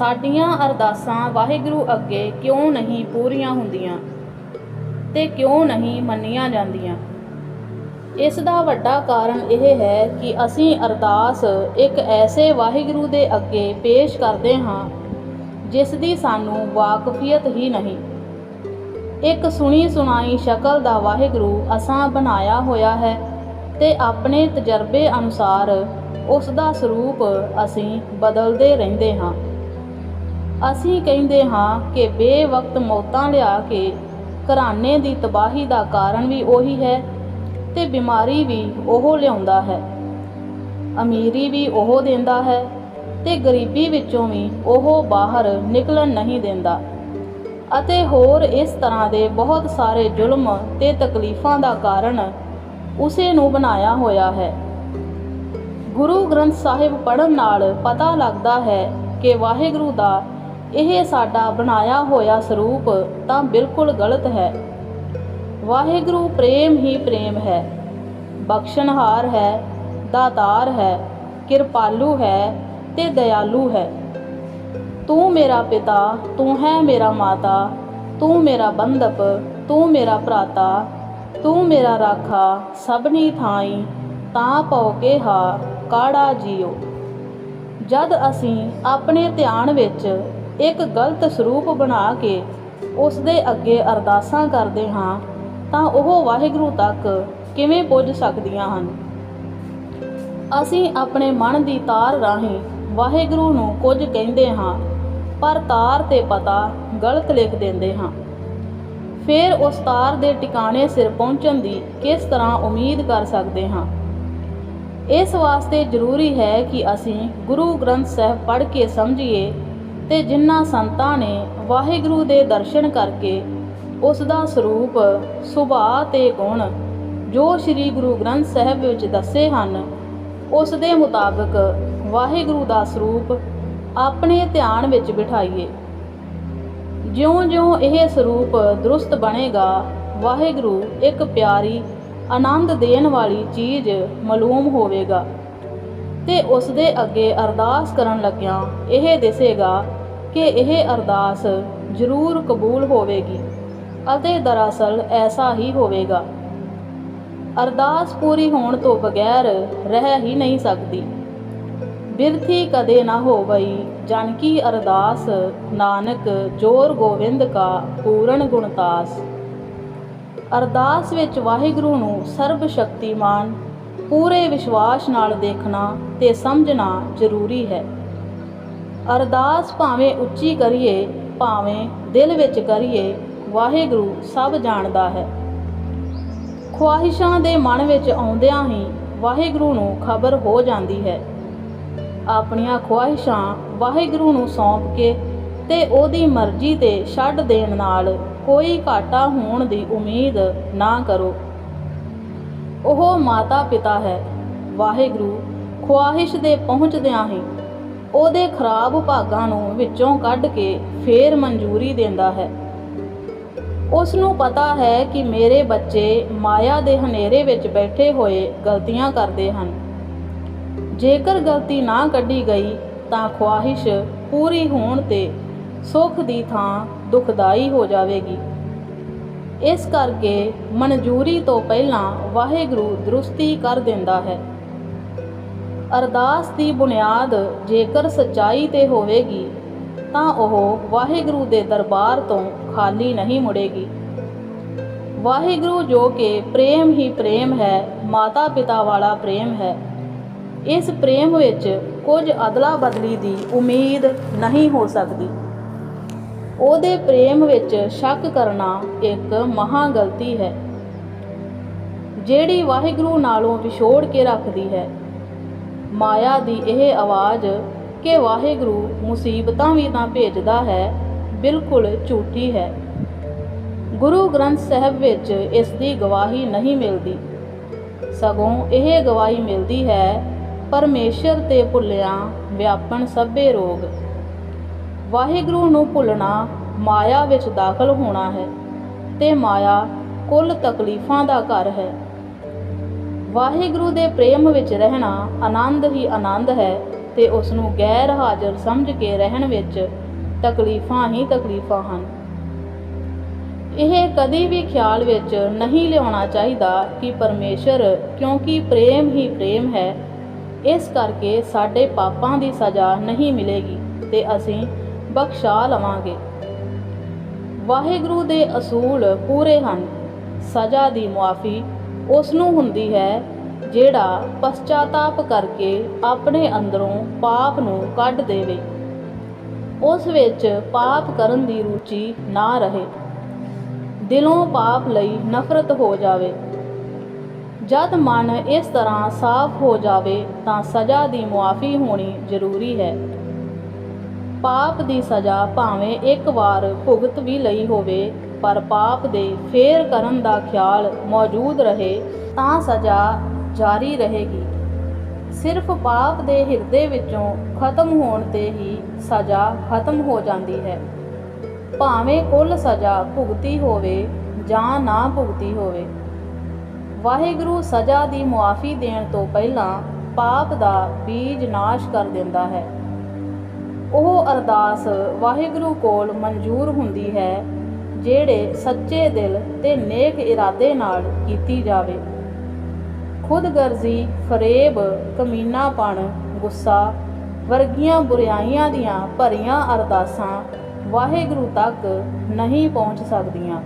ਸਾਡੀਆਂ ਅਰਦਾਸਾਂ ਵਾਹਿਗੁਰੂ ਅੱਗੇ ਕਿਉਂ ਨਹੀਂ ਪੂਰੀਆਂ ਹੁੰਦੀਆਂ ਤੇ ਕਿਉਂ ਨਹੀਂ ਮੰਨੀਆਂ ਜਾਂਦੀਆਂ? ਇਸ ਦਾ ਵੱਡਾ ਕਾਰਨ ਇਹ ਹੈ ਕਿ ਅਸੀਂ ਅਰਦਾਸ ਇੱਕ ਐਸੇ ਵਾਹਿਗੁਰੂ ਦੇ ਅੱਗੇ ਪੇਸ਼ ਕਰਦੇ ਹਾਂ, ਜਿਸ ਦੀ ਸਾਨੂੰ ਵਾਕਫੀਅਤ ਹੀ ਨਹੀਂ। ਇੱਕ ਸੁਣੀ ਸੁਣਾਈ ਸ਼ਕਲ ਦਾ ਵਾਹਿਗੁਰੂ ਅਸਾਂ ਬਣਾਇਆ ਹੋਇਆ ਹੈ ਤੇ ਆਪਣੇ ਤਜਰਬੇ ਅਨੁਸਾਰ ਉਸ ਦਾ ਸਰੂਪ ਅਸੀਂ ਬਦਲਦੇ ਰਹਿੰਦੇ ਹਾਂ। ਅਸੀਂ ਕਹਿੰਦੇ ਹਾਂ ਕਿ ਬੇਵਕਤ ਮੌਤਾਂ ਲਿਆ ਕੇ ਘਰਾਨੇ ਦੀ ਤਬਾਹੀ ਦਾ ਕਾਰਨ ਵੀ ਉਹੀ ਹੈ ਤੇ ਬਿਮਾਰੀ ਵੀ ਉਹ ਲਿਆਉਂਦਾ ਹੈ। ਅਮੀਰੀ ਵੀ ਉਹ ਦਿੰਦਾ ਹੈ ਤੇ ਗਰੀਬੀ ਵਿੱਚੋਂ ਵੀ ਉਹ ਬਾਹਰ ਨਿਕਲਣ ਨਹੀਂ ਦਿੰਦਾ। ਅਤੇ ਹੋਰ ਇਸ ਤਰ੍ਹਾਂ ਦੇ ਬਹੁਤ ਸਾਰੇ ਜ਼ੁਲਮ ਤੇ ਤਕਲੀਫਾਂ ਦਾ ਕਾਰਨ ਉਸੇ ਨੂੰ ਬਣਾਇਆ ਹੋਇਆ ਹੈ। ਗੁਰੂ ਗ੍ਰੰਥ ਸਾਹਿਬ ਪੜ੍ਹਨ ਨਾਲ ਪਤਾ ਲੱਗਦਾ ਹੈ ਕਿ ਵਾਹਿਗੁਰੂ ਦਾ ਇਹ ਸਾਡਾ ਬਣਾਇਆ ਹੋਇਆ ਸਰੂਪ ਤਾਂ ਬਿਲਕੁਲ ਗਲਤ ਹੈ। ਵਾਹਿਗੁਰੂ ਪ੍ਰੇਮ ਹੀ ਪ੍ਰੇਮ ਹੈ। ਬਖਸ਼ਣਹਾਰ ਹੈ, ਦਾਤਾਰ ਹੈ, ਕਿਰਪਾਲੂ ਹੈ ਤੇ ਦਇਆਲੂ ਹੈ। ਤੂੰ ਮੇਰਾ ਪਿਤਾ, ਤੂੰ ਹੈ ਮੇਰਾ ਮਾਤਾ, ਤੂੰ ਮੇਰਾ ਬੰਧਪ, ਤੂੰ ਮੇਰਾ ਭਰਾਤਾ, ਤੂੰ ਮੇਰਾ ਰਾਖਾ, ਸਭਨੀ ਥਾਈ ਤਾਂ ਪਉ ਕੇ ਹਾ ਕਾੜਾ ਜੀਓ। ਜਦ ਅਸੀਂ ਆਪਣੇ ਧਿਆਨ ਵਿੱਚ ਇੱਕ ਗਲਤ ਸਰੂਪ ਬਣਾ ਕੇ ਉਸ ਦੇ ਅੱਗੇ ਅਰਦਾਸਾਂ ਕਰਦੇ ਹਾਂ, ਤਾਂ ਉਹ ਵਾਹਿਗੁਰੂ ਤੱਕ ਕਿਵੇਂ ਪੁੱਜ ਸਕਦੀਆਂ ਹਨ? ਅਸੀਂ ਆਪਣੇ ਮਨ ਦੀ ਤਾਰ ਰਾਹੀਂ ਵਾਹਿਗੁਰੂ ਨੂੰ ਕੁਝ ਕਹਿੰਦੇ ਹਾਂ, ਪਰ ਤਾਰ ਤੇ ਪਤਾ ਗਲਤ ਲਿਖ ਦਿੰਦੇ ਹਾਂ। ਫਿਰ ਉਸ ਤਾਰ ਦੇ ਟਿਕਾਣੇ ਸਿਰ ਪਹੁੰਚਣ ਦੀ ਕਿਸ ਤਰ੍ਹਾਂ ਉਮੀਦ ਕਰ ਸਕਦੇ ਹਾਂ? ਇਸ ਵਾਸਤੇ ਜ਼ਰੂਰੀ ਹੈ ਕਿ ਅਸੀਂ ਗੁਰੂ ਗ੍ਰੰਥ ਸਾਹਿਬ ਪੜ੍ਹ ਕੇ ਸਮਝੀਏ ਤੇ ਜਿਨ੍ਹਾਂ ਸੰਤਾਂ ਨੇ ਵਾਹਿਗੁਰੂ ਦੇ ਦਰਸ਼ਨ ਕਰਕੇ ਉਸ ਦਾ ਸਰੂਪ, ਸੁਭਾਅ ਤੇ ਗੁਣ ਜੋ ਸ੍ਰੀ ਗੁਰੂ ਗ੍ਰੰਥ ਸਾਹਿਬ ਵਿੱਚ ਦੱਸੇ ਹਨ, ਉਸ ਦੇ ਮੁਤਾਬਕ ਵਾਹਿਗੁਰੂ ਦਾ ਸਰੂਪ ਆਪਣੇ ਧਿਆਨ ਵਿੱਚ ਬਿਠਾਈਏ। ਜਿਉਂ-ਜਿਉਂ ਇਹ ਸਰੂਪ ਦਰੁਸਤ ਬਣੇਗਾ, ਵਾਹਿਗੁਰੂ ਇੱਕ ਪਿਆਰੀ, ਆਨੰਦ ਦੇਣ ਵਾਲੀ ਚੀਜ਼ ਮਾਲੂਮ ਹੋਵੇਗਾ ਤੇ ਉਸ ਦੇ ਅੱਗੇ ਅਰਦਾਸ ਕਰਨ ਲੱਗਿਆਂ ਇਹ ਦਿਸੇਗਾ ਕਿ ਇਹ ਅਰਦਾਸ ਜ਼ਰੂਰ ਕਬੂਲ ਹੋਵੇਗੀ ਅਤੇ ਦਰਅਸਲ ਐਸਾ ਹੀ ਹੋਵੇਗਾ। ਅਰਦਾਸ ਪੂਰੀ ਹੋਣ ਤੋਂ ਬਗੈਰ ਰਹਿ ਹੀ ਨਹੀਂ ਸਕਦੀ। ਬਿਰਥੀ ਕਦੇ ਨਾ ਹੋਵਈ ਜਨ ਕੀ ਅਰਦਾਸ, ਨਾਨਕ ਜੋਰ ਗੋਵਿੰਦ ਕਾ ਪੂਰਨ ਗੁਣਤਾਸ ਅਰਦਾਸ ਵਿੱਚ ਵਾਹਿਗੁਰੂ ਨੂੰ ਸਰਬ ਸ਼ਕਤੀਮਾਨ, ਪੂਰੇ ਵਿਸ਼ਵਾਸ ਨਾਲ ਦੇਖਣਾ ਤੇ ਸਮਝਣਾ ਜ਼ਰੂਰੀ ਹੈ। ਅਰਦਾਸ ਭਾਵੇਂ ਉੱਚੀ ਕਰੀਏ, ਭਾਵੇਂ ਦਿਲ ਵਿੱਚ ਕਰੀਏ, ਵਾਹਿਗੁਰੂ ਸਭ ਜਾਣਦਾ ਹੈ। ਖੁਆਹਿਸ਼ਾਂ ਦੇ ਮਨ ਵਿੱਚ ਆਉਂਦਿਆਂ ਹੀ ਵਾਹਿਗੁਰੂ ਨੂੰ ਖਬਰ ਹੋ ਜਾਂਦੀ ਹੈ। ਆਪਣੀਆਂ ਖੁਆਹਿਸ਼ਾਂ ਵਾਹਿਗੁਰੂ ਨੂੰ ਸੌਂਪ ਕੇ ਤੇ ਉਹਦੀ ਮਰਜ਼ੀ ਤੇ ਛੱਡ ਦੇਣ ਨਾਲ ਕੋਈ ਘਾਟਾ ਹੋਣ ਦੀ ਉਮੀਦ ਨਾ ਕਰੋ। ਉਹ ਮਾਤਾ ਪਿਤਾ ਹੈ। ਵਾਹਿਗੁਰੂ ਖੁਆਹਿਸ਼ ਦੇ ਪਹੁੰਚਦਿਆਂ ਹੀ ਉਹਦੇ ਖਰਾਬ ਭਾਗਾਂ ਨੂੰ ਵਿੱਚੋਂ ਕੱਢ ਕੇ ਫੇਰ ਮਨਜ਼ੂਰੀ ਦਿੰਦਾ ਹੈ। ਉਸ ਨੂੰ ਪਤਾ ਹੈ ਕਿ ਮੇਰੇ ਬੱਚੇ ਮਾਇਆ ਦੇ ਹਨੇਰੇ ਵਿੱਚ ਬੈਠੇ ਹੋਏ ਗਲਤੀਆਂ ਕਰਦੇ ਹਨ। ਜੇਕਰ ਗਲਤੀ ਨਾ ਕੱਢੀ ਗਈ, ਤਾਂ ਖੁਆਹਿਸ਼ ਪੂਰੀ ਹੋਣ ਤੇ ਸੁੱਖ ਦੀ ਥਾਂ ਦੁਖਦਾਈ ਹੋ ਜਾਵੇਗੀ। ਇਸ ਕਰਕੇ ਮਨਜ਼ੂਰੀ ਤੋਂ ਪਹਿਲਾਂ ਵਾਹਿਗੁਰੂ ਦਰੁਸਤੀ ਕਰ ਦਿੰਦਾ ਹੈ। ਅਰਦਾਸ ਦੀ ਬੁਨਿਆਦ ਜੇਕਰ ਸਚਾਈ ਤੇ ਹੋਵੇਗੀ, ਤਾਂ ਉਹ ਵਾਹਿਗੁਰੂ ਦੇ ਦਰਬਾਰ ਤੋਂ ਖਾਲੀ ਨਹੀਂ ਮੁੜੇਗੀ। ਵਾਹਿਗੁਰੂ ਜੋ ਕਿ ਪ੍ਰੇਮ ਹੀ ਪ੍ਰੇਮ ਹੈ ਮਾਤਾ ਪਿਤਾ ਵਾਲਾ ਪ੍ਰੇਮ ਹੈ। ਇਸ ਪ੍ਰੇਮ ਵਿੱਚ ਕੁਝ ਅਦਲਾ ਬਦਲੀ ਦੀ ਉਮੀਦ ਨਹੀਂ ਹੋ ਸਕਦੀ। ਉਹਦੇ ਪ੍ਰੇਮ ਵਿੱਚ ਸ਼ੱਕ ਕਰਨਾ ਇੱਕ ਮਹਾ ਗਲਤੀ ਹੈ। ਜਿਹੜੀ ਵਾਹਿਗੁਰੂ ਨਾਲੋਂ ਵਿਛੋੜ ਕੇ ਰੱਖਦੀ ਹੈ ਮਾਇਆ ਦੀ ਇਹ ਆਵਾਜ਼ ਕਿ ਵਾਹਿਗੁਰੂ ਮੁਸੀਬਤਾਂ ਵੀ ਤਾਂ ਭੇਜਦਾ ਹੈ, ਬਿਲਕੁਲ ਝੂਠੀ ਹੈ। ਗੁਰੂ ਗ੍ਰੰਥ ਸਾਹਿਬ ਵਿੱਚ ਇਸ ਦੀ ਗਵਾਹੀ ਨਹੀਂ ਮਿਲਦੀ। ਸਗੋਂ ਇਹ ਗਵਾਹੀ ਮਿਲਦੀ ਹੈ, ਪਰਮੇਸ਼ਰ ਤੇ ਭੁੱਲਿਆਂ ਵਿਆਪਣ ਸਭੇ ਰੋਗ। ਵਾਹਿਗੁਰੂ ਨੂੰ ਭੁੱਲਣਾ ਮਾਇਆ ਵਿੱਚ ਦਾਖਲ ਹੋਣਾ ਹੈ ਤੇ ਮਾਇਆ ਕੁੱਲ ਤਕਲੀਫਾਂ ਦਾ ਘਰ ਹੈ। ਵਾਹਿਗੁਰੂ ਦੇ ਪ੍ਰੇਮ ਵਿੱਚ ਰਹਿਣਾ ਆਨੰਦ ਹੀ ਆਨੰਦ ਹੈ ਤੇ ਉਸ ਨੂੰ ਗੈਰ ਹਾਜ਼ਰ ਸਮਝ ਕੇ ਰਹਿਣ ਵਿੱਚ ਤਕਲੀਫਾਂ ਹੀ ਤਕਲੀਫਾਂ ਹਨ। ਇਹ ਕਦੇ ਵੀ ਖਿਆਲ ਵਿੱਚ ਨਹੀਂ ਲਿਆਉਣਾ ਚਾਹੀਦਾ ਕਿ ਪਰਮੇਸ਼ਰ ਕਿਉਂਕਿ ਪ੍ਰੇਮ ਹੀ ਪ੍ਰੇਮ ਹੈ, ਇਸ ਕਰਕੇ ਸਾਡੇ ਪਾਪਾਂ ਦੀ ਸਜ਼ਾ ਨਹੀਂ ਮਿਲੇਗੀ ਤੇ ਅਸੀਂ ਬਖਸ਼ਾ ਲਵਾਂਗੇ। ਵਾਹਿਗੁਰੂ ਦੇ ਅਸੂਲ ਪੂਰੇ ਹਨ, ਸਜ਼ਾ ਦੀ ਮੁਆਫੀ ਉਸ ਨੂੰ ਹੁੰਦੀ ਹੈ, ਜਿਹੜਾ ਪਸ਼ਚਾਤਾਪ ਕਰਕੇ ਆਪਣੇ ਅੰਦਰੋਂ ਪਾਪ ਨੂੰ ਕੱਢ ਦੇਵੇ। ਉਸ ਵਿੱਚ ਪਾਪ ਕਰਨ ਦੀ ਰੁਚੀ ਨਾ ਰਹੇ। ਦਿਲੋਂ ਪਾਪ ਲਈ ਨਫ਼ਰਤ ਹੋ ਜਾਵੇ। ਜਦ ਮਨ ਇਸ ਤਰ੍ਹਾਂ ਸਾਫ਼ ਹੋ ਜਾਵੇ, ਤਾਂ ਸਜ਼ਾ ਦੀ ਮੁਆਫੀ ਹੋਣੀ ਜ਼ਰੂਰੀ ਹੈ। ਪਾਪ ਦੀ ਸਜ਼ਾ ਭਾਵੇਂ ਇੱਕ ਵਾਰ ਭੁਗਤ ਵੀ ਲਈ ਹੋਵੇ, ਪਰ ਪਾਪ ਦੇ ਫੇਰ ਕਰਨ ਦਾ ਖਿਆਲ ਮੌਜੂਦ ਰਹੇ ਤਾਂ ਸਜ਼ਾ ਜਾਰੀ ਰਹੇਗੀ। ਸਿਰਫ ਪਾਪ ਦੇ ਹਿਰਦੇ ਵਿੱਚੋਂ ਖਤਮ ਹੋਣ ਤੇ ਹੀ ਸਜ਼ਾ ਖਤਮ ਹੋ ਜਾਂਦੀ ਹੈ। ਭਾਵੇਂ ਕੁੱਲ ਸਜ਼ਾ ਭੁਗਤੀ ਹੋਵੇ ਜਾਂ ਨਾ ਭੁਗਤੀ ਹੋਵੇ। ਵਾਹਿਗੁਰੂ ਸਜ਼ਾ ਦੀ ਮੁਆਫੀ ਦੇਣ ਤੋਂ ਪਹਿਲਾਂ ਪਾਪ ਦਾ ਬੀਜ ਨਾਸ਼ ਕਰ ਦਿੰਦਾ ਹੈ। ਉਹ ਅਰਦਾਸ ਵਾਹਿਗੁਰੂ ਕੋਲ ਮਨਜ਼ੂਰ ਹੁੰਦੀ ਹੈ, ਜਿਹੜੇ ਸੱਚੇ ਦਿਲ ਤੇ ਨੇਕ ਇਰਾਦੇ ਨਾਲ ਕੀਤੀ ਜਾਵੇ। ਖੁਦਗਰਜ਼ੀ ਫਰੇਬ, ਕਮੀਨਾਪਣ, ਗੁੱਸਾ, ਵਰਗੀਆਂ ਬੁਰਾਈਆਂ ਦੀਆਂ ਭਰੀਆਂ ਅਰਦਾਸਾਂ ਵਾਹਿਗੁਰੂ ਤੱਕ ਨਹੀਂ ਪਹੁੰਚ ਸਕਦੀਆਂ।